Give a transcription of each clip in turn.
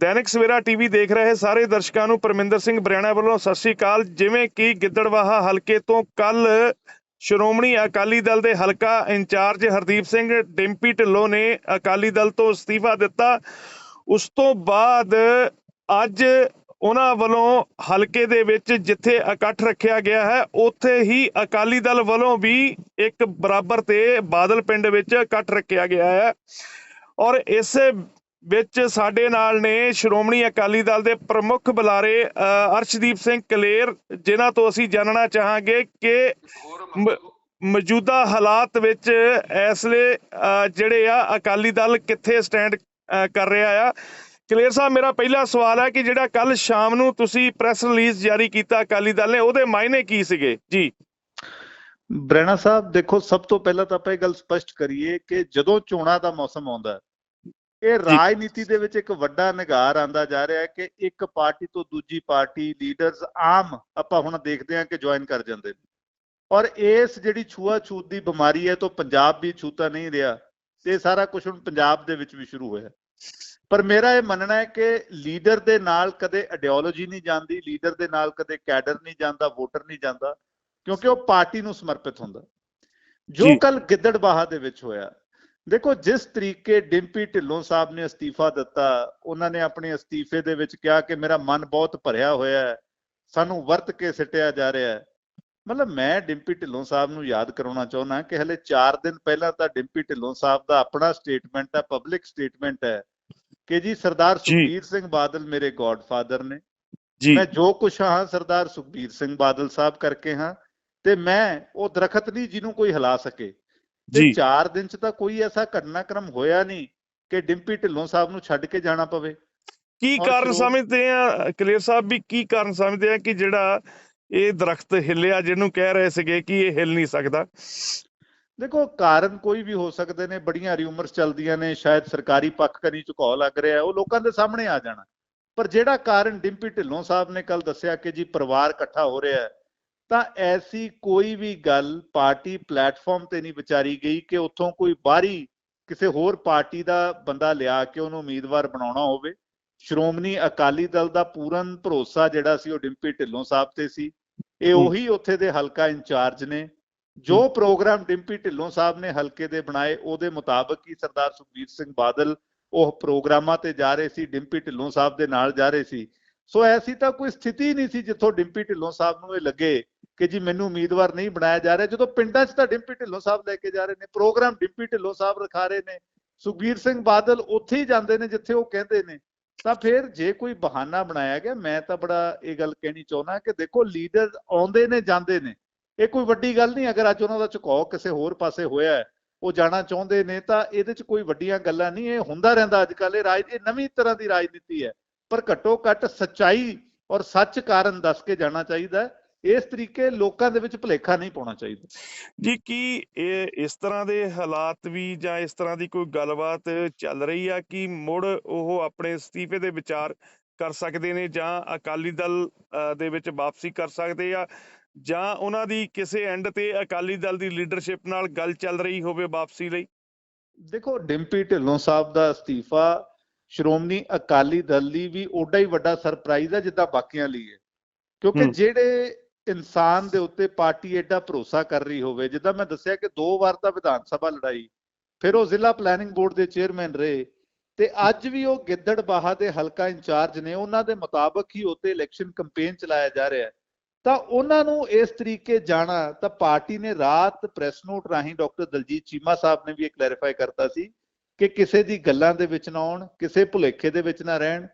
Dainik Savera TV ਦੇਖ ਰਹੇ ਸਾਰੇ ਦਰਸ਼ਕਾਂ ਨੂੰ ਪਰਮਿੰਦਰ ਸਿੰਘ ਬਰਿਆਣਾ ਵੱਲੋਂ ਸਤਿ ਸ੍ਰੀ ਅਕਾਲ। ਜਿਵੇਂ ਕਿ ਗਿੱਦੜਵਾਹਾ ਹਲਕੇ ਤੋਂ ਕੱਲ ਸ਼੍ਰੋਮਣੀ ਅਕਾਲੀ ਦਲ ਦੇ ਹਲਕਾ ਇੰਚਾਰਜ ਹਰਦੀਪ ਸਿੰਘ ਡਿੰਪੀ ਢਿੱਲੋਂ ਨੇ ਅਕਾਲੀ ਦਲ ਤੋਂ ਅਸਤੀਫਾ ਦਿੱਤਾ। ਉਸ ਤੋਂ ਬਾਅਦ ਅੱਜ ਉਹਨਾਂ ਵੱਲੋਂ ਹਲਕੇ ਦੇ ਵਿੱਚ ਜਿੱਥੇ ਇਕੱਠ ਰੱਖਿਆ ਗਿਆ ਹੈ, ਉੱਥੇ ਹੀ ਅਕਾਲੀ ਦਲ ਵੱਲੋਂ ਵੀ ਇੱਕ ਬਰਾਬਰ ਤੇ ਬਾਦਲ ਪਿੰਡ ਵਿੱਚ ਇਕੱਠ ਰੱਖਿਆ ਗਿਆ ਹੈ। ਔਰ ਇਸ ਵਿੱਚ ਸਾਡੇ ਨਾਲ ਨੇ ਸ਼੍ਰੋਮਣੀ ਅਕਾਲੀ ਦਲ ਦੇ ਪ੍ਰਮੁੱਖ ਬੁਲਾਰੇ ਅਰਸ਼ਦੀਪ ਸਿੰਘ ਕਲੇਰ ਜਿਨ੍ਹਾਂ ਤੋਂ ਅਸੀਂ ਜਾਣਨਾ ਚਾਹਾਂਗੇ ਕਿ ਮੌਜੂਦਾ ਹਾਲਾਤ ਵਿੱਚ ਇਸ ਵੇਲੇ ਜਿਹੜੇ ਆ ਅਕਾਲੀ ਦਲ ਕਿੱਥੇ ਸਟੈਂਡ ਕਰ ਰਿਹਾ ਆ। ਕਲੇਰ ਸਾਹਿਬ ਮੇਰਾ ਪਹਿਲਾ ਸਵਾਲ ਹੈ ਕਿ ਜਿਹੜਾ ਕੱਲ ਸ਼ਾਮ ਨੂੰ ਤੁਸੀਂ ਪ੍ਰੈਸ ਰਿਲੀਜ਼ ਜਾਰੀ ਕੀਤਾ ਅਕਾਲੀ ਦਲ ਨੇ ਉਹਦੇ ਮਾਇਨੇ ਕੀ ਸੀਗੇ? ਜੀ। ਬ੍ਰੈਣਾ ਸਾਹਿਬ ਦੇਖੋ ਸਭ ਤੋਂ ਪਹਿਲਾਂ ਤਾਂ ਆਪਾਂ ਇਹ ਗੱਲ ਸਪਸ਼ਟ ਕਰੀਏ ਕਿ ਜਦੋਂ ਚੋਣਾਂ ਦਾ ਮੌਸਮ ਆਉਂਦਾ ਹੈ, ਇਹ ਰਾਜਨੀਤੀ ਦੇ ਵਿੱਚ ਇੱਕ ਵੱਡਾ ਨਿਗਾਰ ਆਂਦਾ ਜਾ ਰਿਹਾ ਹੈ ਕਿ ਇੱਕ ਪਾਰਟੀ ਤੋਂ ਦੂਜੀ ਪਾਰਟੀ ਲੀਡਰਸ ਆਮ ਆਪਾਂ ਹੁਣ ਦੇਖਦੇ ਹਾਂ ਕਿ ਜੁਆਇਨ ਕਰ ਜਾਂਦੇ ਨੇ। ਔਰ ਇਸ ਜਿਹੜੀ ਛੂਆ-ਛੂਤ ਦੀ ਬਿਮਾਰੀ ਹੈ ਤੋਂ ਪੰਜਾਬ ਵੀ ਛੂਤਾ ਨਹੀਂ ਰਿਹਾ ਤੇ ਸਾਰਾ ਕੁਝ ਹੁਣ ਪੰਜਾਬ ਦੇ ਵਿੱਚ ਵੀ ਸ਼ੁਰੂ ਹੋਇਆ ਪਰ ਮੇਰਾ ਇਹ ਮੰਨਣਾ ਹੈ ਕਿ ਲੀਡਰ ਦੇ ਨਾਲ ਕਦੇ ਆਈਡੀਓਲੋਜੀ ਨਹੀਂ ਜਾਂਦੀ ਲੀਡਰ ਦੇ ਨਾਲ ਕਦੇ ਕੈਡਰ ਨਹੀਂ ਜਾਂਦਾ ਵੋਟਰ ਨਹੀਂ ਜਾਂਦਾ ਕਿਉਂਕਿ ਉਹ ਪਾਰਟੀ ਨੂੰ ਸਮਰਪਿਤ ਹੁੰਦਾ। ਜੋ ਜੀ। ਕੱਲ ਗਿੱਦੜਬਾਹਾ ਦੇ ਵਿੱਚ ਹੋਇਆ ਦੇਖੋ ਜਿਸ ਤਰੀਕੇ ਡਿੰਪੀ ਢਿੱਲੋਂ ਸਾਹਿਬ ਨੇ ਅਸਤੀਫਾ ਦਿੱਤਾ ਉਹਨਾਂ ਨੇ ਆਪਣੇ ਅਸਤੀਫੇ ਦੇ ਵਿੱਚ ਕਿਹਾ ਕਿ ਮੇਰਾ ਮਨ ਬਹੁਤ ਭਰਿਆ ਹੋਇਆ ਹੈ ਸਾਨੂੰ ਵਰਤ ਕੇ ਸਿੱਟਿਆ ਜਾ ਰਿਹਾ ਹੈ। ਮਤਲਬ ਮੈਂ ਡਿੰਪੀ ਢਿੱਲੋਂ ਸਾਹਿਬ ਨੂੰ ਯਾਦ ਕਰਾਉਣਾ ਚਾਹੁੰਦਾ ਕਿ ਹਲੇ 4 ਦਿਨ ਪਹਿਲਾਂ ਤਾਂ ਡਿੰਪੀ ਢਿੱਲੋਂ ਸਾਹਿਬ ਦਾ ਆਪਣਾ ਸਟੇਟਮੈਂਟ ਹੈ ਪਬਲਿਕ ਸਟੇਟਮੈਂਟ ਹੈ ਕਿ ਜੀ ਸਰਦਾਰ। ਸੁਖਬੀਰ ਸਿੰਘ ਬਾਦਲ ਮੇਰੇ ਗੋਡਫਾਦਰ ਨੇ। ਜੀ। ਮੈਂ ਜੋ ਕੁਛ ਹਾਂ ਸਰਦਾਰ ਸੁਖਬੀਰ ਸਿੰਘ ਬਾਦਲ ਸਾਹਿਬ ਕਰਕੇ ਹਾਂ ਤੇ ਮੈਂ ਉਹ ਦਰਖਤ ਨਹੀਂ ਜਿਹਨੂੰ ਕੋਈ ਹਿਲਾ ਸਕੇ। ਤੇ ਜੀ। 4 ਦਿਨ ਚ ਤਾਂ ਕੋਈ ਐਸਾ ਘਟਨਾਕ੍ਰਮ ਹੋਇਆ ਨਹੀਂ ਕਿ ਡਿੰਪੀ ਢਿੱਲੋਂ ਸਾਹਿਬ ਨੂੰ ਛੱਡ ਕੇ ਜਾਣਾ ਪਵੇ। ਕੀ ਕਾਰਨ ਸਮਝਦੇ ਆ ਕਲੀਅਰ ਸਾਹਿਬ ਵੀ ਕੀ ਕਾਰਨ ਸਮਝਦੇ ਆ ਕਿ ਜਿਹੜਾ ਇਹ ਦਰਖਤ ਹਿੱਲਿਆ ਜਿਹਨੂੰ ਕਹਿ ਰਹੇ ਸੀਗੇ ਕਿ ਇਹ ਹਿੱਲ ਨਹੀਂ ਸਕਦਾ? ਦੇਖੋ ਕਾਰਨ ਕੋਈ ਵੀ ਹੋ ਸਕਦੇ ਨੇ ਬੜੀਆਂ ਰਿਊਮਰਸ ਚੱਲਦੀਆਂ ਨੇ ਸ਼ਾਇਦ ਸਰਕਾਰੀ ਪੱਖ ਕਨੀ ਝੁਕਾਅ ਲੱਗ ਰਿਹਾ ਉਹ ਲੋਕਾਂ ਦੇ ਸਾਹਮਣੇ ਆ ਜਾਣਾ। ਪਰ ਜਿਹੜਾ ਕਾਰਨ ਡਿੰਪੀ ਢਿੱਲੋਂ ਸਾਹਿਬ ਨੇ ਕੱਲ ਦੱਸਿਆ ਕਿ ਜੀ ਪਰਿਵਾਰ ਇਕੱਠਾ ਹੋ ਰਿਹਾ ਹੈ ਤਾਂ ਐਸੀ ਕੋਈ ਵੀ ਗੱਲ ਪਾਰਟੀ ਪਲੇਟਫਾਰਮ ਤੇ ਨਹੀਂ ਵਿਚਾਰੀ ਗਈ ਕਿ ਉੱਥੋਂ ਕੋਈ ਬਾਹਰੀ ਕਿਸੇ ਹੋਰ ਪਾਰਟੀ ਦਾ ਬੰਦਾ ਲਿਆ ਕੇ ਉਹਨੂੰ ਉਮੀਦਵਾਰ ਬਣਾਉਣਾ ਹੋਵੇ। ਸ਼੍ਰੋਮਣੀ ਅਕਾਲੀ ਦਲ ਦਾ ਪੂਰਨ ਭਰੋਸਾ ਜਿਹੜਾ ਸੀ ਉਹ ਡਿੰਪੀ ਢਿੱਲੋਂ ਸਾਹਿਬ ਤੇ ਸੀ। ਇਹ। ਉਹੀ ਉੱਥੇ ਦੇ ਹਲਕਾ ਇੰਚਾਰਜ ਨੇ। ਜੋ ਪ੍ਰੋਗਰਾਮ ਡਿੰਪੀ ਢਿੱਲੋਂ ਸਾਹਿਬ ਨੇ ਹਲਕੇ ਦੇ ਬਣਾਏ ਉਹਦੇ ਮੁਤਾਬਕ ਹੀ ਸਰਦਾਰ ਸੁਖਬੀਰ ਸਿੰਘ ਬਾਦਲ ਉਹ ਪ੍ਰੋਗਰਾਮਾਂ ਤੇ ਜਾ ਰਹੇ ਸੀ ਡਿੰਪੀ ਢਿੱਲੋਂ ਸਾਹਿਬ ਦੇ ਨਾਲ ਜਾ ਰਹੇ ਸੀ। ਸੋ ਐਸੀ ਤਾਂ ਕੋਈ ਸਥਿਤੀ ਨਹੀਂ ਸੀ ਜਿੱਥੋਂ ਡਿੰਪੀ ਢਿੱਲੋਂ ਸਾਹਿਬ ਨੂੰ ਇਹ ਲੱਗੇ ਕਿ ਜੀ ਮੈਨੂੰ ਉਮੀਦਵਾਰ ਨਹੀਂ ਬਣਾਇਆ ਜਾ ਰਿਹਾ। ਜਦੋਂ ਪਿੰਡਾਂ 'ਚ ਤਾਂ ਡਿੰਪੀ ਢਿੱਲੋਂ ਸਾਹਿਬ ਲੈ ਕੇ ਜਾ ਰਹੇ ਨੇ, ਪ੍ਰੋਗਰਾਮ ਡਿੰਪੀ ਢਿੱਲੋਂ ਸਾਹਿਬ ਰਖਾ ਰਹੇ ਨੇ, ਸੁਖਬੀਰ ਸਿੰਘ ਬਾਦਲ ਉੱਥੇ ਹੀ ਜਾਂਦੇ ਨੇ ਜਿੱਥੇ ਉਹ ਕਹਿੰਦੇ ਨੇ। ਤਾਂ ਫਿਰ ਜੇ ਕੋਈ ਬਹਾਨਾ ਬਣਾਇਆ ਗਿਆ, ਮੈਂ ਤਾਂ ਬੜਾ ਇਹ ਗੱਲ ਕਹਿਣੀ ਚਾਹੁੰਦਾ ਕਿ ਦੇਖੋ ਲੀਡਰ ਆਉਂਦੇ ਨੇ, ਜਾਂਦੇ ਨੇ। ਇਹ ਕੋਈ ਵੱਡੀ ਗੱਲ ਨਹੀਂ, ਅਗਰ ਅੱਜ ਉਹਨਾਂ ਦਾ ਝੁਕਾਅ ਕਿਸੇ ਹੋਰ ਪਾਸੇ ਹੋਇਆ ਹੈ, ਉਹ ਜਾਣਾ ਚਾਹੁੰਦੇ ਨੇ, ਤਾਂ ਇਹਦੇ 'ਚ ਕੋਈ ਵੱਡੀਆਂ ਗੱਲਾਂ ਨਹੀਂ, ਇਹ ਹੁੰਦਾ ਰਹਿੰਦਾ ਅੱਜ ਕੱਲ੍ਹ ਇਹ ਰਾਜ, ਇਹ ਨਵੀਂ ਤਰ੍ਹਾਂ ਦੀ ਰਾਜਨੀਤੀ ਹੈ। ਪਰ ਘੱਟੋ ਘੱਟ ਸੱਚਾਈ ਔਰ ਸੱਚ ਕਾਰਨ ਦੱਸ ਕੇ ਜਾਣਾ ਚਾਹੀਦਾ ਇਸ ਤਰੀਕੇ ਲੋਕਾਂ ਦੇ ਵਿੱਚ ਭੁਲੇਖਾ ਨਹੀਂ ਪਾਉਣਾ ਚਾਹੀਦਾ। ਜੀ ਕੀ ਇਹ ਇਸ ਤਰ੍ਹਾਂ ਦੇ ਹਾਲਾਤ ਵੀ ਜਾਂ ਇਸ ਤਰ੍ਹਾਂ ਦੀ ਕੋਈ ਗੱਲਬਾਤ ਚੱਲ ਰਹੀ ਆ ਕਿ ਮੁੜ ਉਹ ਆਪਣੇ ਅਸਤੀਫੇ ਦੇ ਵਿਚਾਰ ਕਰ ਸਕਦੇ ਨੇ ਜਾਂ ਅਕਾਲੀ ਦਲ ਦੇ ਵਿੱਚ ਵਾਪਸੀ ਕਰ ਸਕਦੇ ਆ ਜਾਂ ਉਹਨਾਂ ਦੀ ਕਿਸੇ ਐਂਡ ਤੇ ਅਕਾਲੀ ਦਲ ਦੀ ਲੀਡਰਸ਼ਿਪ ਨਾਲ ਗੱਲ ਚੱਲ ਰਹੀ ਹੋਵੇ ਵਾਪਸੀ ਲਈ? ਦੇਖੋ ਡਿੰਪੀ ਢਿੱਲੋਂ ਸਾਹਿਬ ਦਾ ਅਸਤੀਫਾ ਸ਼੍ਰੋਮਣੀ ਅਕਾਲੀ ਦਲ ਲਈ ਵੀ ਓਡਾ ਹੀ ਵੱਡਾ ਸਰਪ੍ਰਾਈਜ਼ ਹੈ ਜਿੱਦਾਂ ਬਾਕੀਆਂ ਲਈ ਹੈ। ਕਿਉਂਕਿ। ਜਿਹੜੇ ਇਨਸਾਨ ਦੇ ਉੱਤੇ ਪਾਰਟੀ ਐਡਾ ਭਰੋਸਾ ਕਰ ਰਹੀ ਹੋਵੇ, ਜਿੱਦਾਂ ਮੈਂ ਦੱਸਿਆ ਕਿ ਦੋ ਵਾਰ ਤਾਂ ਵਿਧਾਨ ਸਭਾ ਲੜਾਈ, ਫਿਰ ਉਹ ਜ਼ਿਲ੍ਹਾ ਪਲੈਨਿੰਗ ਬੋਰਡ ਦੇ ਚੇਅਰਮੈਨ ਰਹੇ ਤੇ ਅੱਜ ਵੀ ਉਹ ਗਿੱਦੜਬਾਹਾ ਦੇ ਹਲਕਾ ਇੰਚਾਰਜ ਨੇ, ਉਹਨਾਂ ਦੇ ਮੁਤਾਬਕ ਹੀ ਉੱਤੇ ਇਲੈਕਸ਼ਨ ਕੈਂਪੇਨ ਚਲਾਇਆ ਜਾ ਰਿਹਾ ਹੈ। ਤਾਂ ਉਹਨਾਂ ਨੂੰ ਇਸ ਤਰੀਕੇ ਜਾਣਾ, ਤਾਂ ਪਾਰਟੀ ਨੇ ਰਾਤ ਪ੍ਰੈਸ ਨੋਟ ਰਾਹੀਂ ਡਾਕਟਰ ਦਲਜੀਤ ਚੀਮਾ ਸਾਹਿਬ ਨੇ ਵੀ ਇਹ ਕਲੈਰੀਫਾਈ ਕਰਤਾ ਸੀ ਕਿ ਕਿਸੇ ਦੀ ਗੱਲਾਂ ਦੇ ਵਿੱਚ ਨਾ ਆਉਣ, ਕਿਸੇ ਭੁਲੇਖੇ ਦੇ ਵਿੱਚ ਨਾ ਰਹਿਣ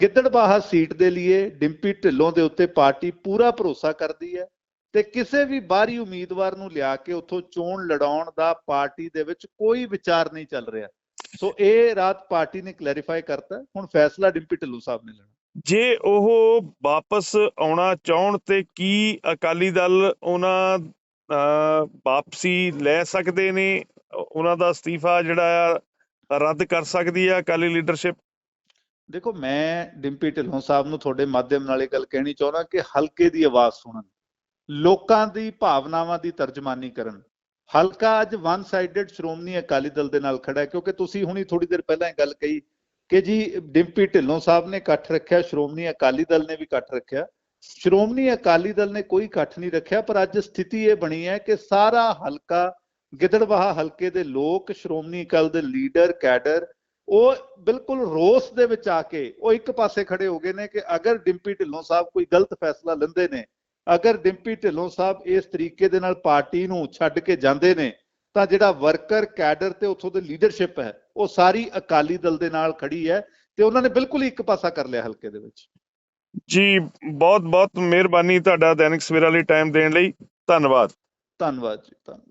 ਗਿੱਦੜਬਾਹਾ ਸੀਟ ਦੇ ਲਈ ਡਿੰਪੀ ਢਿੱਲੋਂ ਦੇ ਉੱਤੇ ਪਾਰਟੀ ਪੂਰਾ ਭਰੋਸਾ ਕਰਦੀ ਹੈ ਤੇ ਕਿਸੇ ਵੀ ਬਾਹਰੀ ਉਮੀਦਵਾਰ ਨੂੰ ਲਿਆ ਕੇ ਉੱਥੋਂ ਚੋਣ ਲੜਾਉਣ ਦਾ ਪਾਰਟੀ ਦੇ ਵਿੱਚ ਕੋਈ ਵਿਚਾਰ ਨਹੀਂ ਚੱਲ ਰਿਹਾ। ਸੋ ਇਹ ਰਾਤ ਪਾਰਟੀ ਨੇ ਕਲੈਰੀਫਾਈ ਕਰਤਾ ਹੁਣ ਫੈਸਲਾ ਡਿੰਪੀ ਢਿੱਲੋਂ ਸਾਹਿਬ ਨੇ ਲੈਣਾ। ਜੇ ਉਹ ਵਾਪਸ ਆਉਣਾ ਚਾਹਣ ਤੇ ਕੀ ਅਕਾਲੀ ਦਲ ਉਹਨਾਂ ਅ, ਵਾਪਸੀ ਲੈ ਸਕਦੇ ਨੇ? ਉਹਨਾਂ ਦਾ ਅਸਤੀਫਾ ਜਿਹੜਾ ਆ ਰੱਦ ਕਰ ਸਕਦੀ ਆ ਅਕਾਲੀ ਲੀਡਰਸ਼ਿਪ? ਦੇਖੋ, ਮੈਂ ਡਿੰਪੀ ਢਿੱਲੋਂ ਸਾਹਿਬ ਨੂੰ ਤੁਹਾਡੇ ਮਾਧਿਅਮ ਨਾਲ ਇਹ ਗੱਲ ਕਹਿਣੀ ਚਾਹੁੰਦਾ ਕਿ ਹਲਕੇ ਦੀ ਆਵਾਜ਼ ਸੁਣਨ, ਲੋਕਾਂ ਦੀ ਭਾਵਨਾਵਾਂ ਦੀ ਤਰਜਮਾਨੀ ਕਰਨ। ਹਲਕਾ ਅੱਜ ਵਨ ਸਾਈਡਡ ਸ਼੍ਰੋਮਣੀ ਅਕਾਲੀ ਦਲ ਦੇ ਨਾਲ ਖੜਾ ਹੈ, ਕਿਉਂਕਿ ਤੁਸੀਂ ਹੁਣੀ ਥੋੜੀ ਦੇਰ ਪਹਿਲਾਂ ਇਹ ਗੱਲ ਕਹੀ ਕਿ ਜੀ, ਡਿੰਪੀ ਢਿੱਲੋਂ ਸਾਹਿਬ ਨੇ ਇਕੱਠ ਰੱਖਿਆ, ਸ਼੍ਰੋਮਣੀ ਅਕਾਲੀ ਦਲ ਨੇ ਵੀ ਇਕੱਠ ਰੱਖਿਆ। ਸ਼੍ਰੋਮਣੀ ਅਕਾਲੀ ਦਲ ਨੇ ਕੋਈ ਇਕੱਠ ਨਹੀਂ ਰੱਖਿਆ, ਪਰ ਅੱਜ ਸਥਿਤੀ ਇਹ ਬਣੀ ਹੈ ਕਿ ਸਾਰਾ ਹਲਕਾ ਗਿੱਦੜਬਾਹਾ ਹਲਕੇ ਦੇ ਲੋਕ, ਸ਼੍ਰੋਮਣੀ ਅਕਾਲੀ ਦੇ ਲੀਡਰ ਕੈਡਰ ਉਹ ਬਿਲਕੁਲ ਰੋਸ ਦੇ ਵਿੱਚ ਆ ਕੇ ਉਹ ਇੱਕ ਪਾਸੇ ਖੜੇ ਹੋ ਗਏ ਨੇ ਕਿ ਅਗਰ ਡਿੰਪੀ ਢਿੱਲੋਂ ਸਾਹਿਬ ਕੋਈ ਗਲਤ ਫੈਸਲਾ ਲੈਂਦੇ ਨੇ ਅਗਰ ਡਿੰਪੀ ਢਿੱਲੋਂ ਸਾਹਿਬ ਇਸ ਤਰੀਕੇ ਦੇ ਨਾਲ ਪਾਰਟੀ ਨੂੰ ਛੱਡ ਕੇ ਜਾਂਦੇ ਨੇ ਤਾਂ ਜਿਹੜਾ ਵਰਕਰ ਕੈਡਰ ਤੇ ਉੱਥੋਂ ਦੇ ਲੀਡਰਸ਼ਿਪ ਹੈ ਉਹ ਸਾਰੀ ਅਕਾਲੀ ਦਲ ਦੇ ਨਾਲ ਖੜੀ ਹੈ ਤੇ ਉਹਨਾਂ ਨੇ ਬਿਲਕੁਲ ਹੀ ਇੱਕ ਪਾਸਾ ਕਰ ਲਿਆ ਹਲਕੇ ਦੇ ਵਿੱਚ। ਜੀ ਬਹੁਤ ਬਹੁਤ ਮਿਹਰਬਾਨੀ ਤੁਹਾਡਾ ਦੈਨਿਕ ਸਵੇਰਾ ਲਈ ਟਾਈਮ ਦੇਣ ਲਈ। ਧੰਨਵਾਦ। ਧੰਨਵਾਦ ਜੀ ਧੰਨਵਾਦ।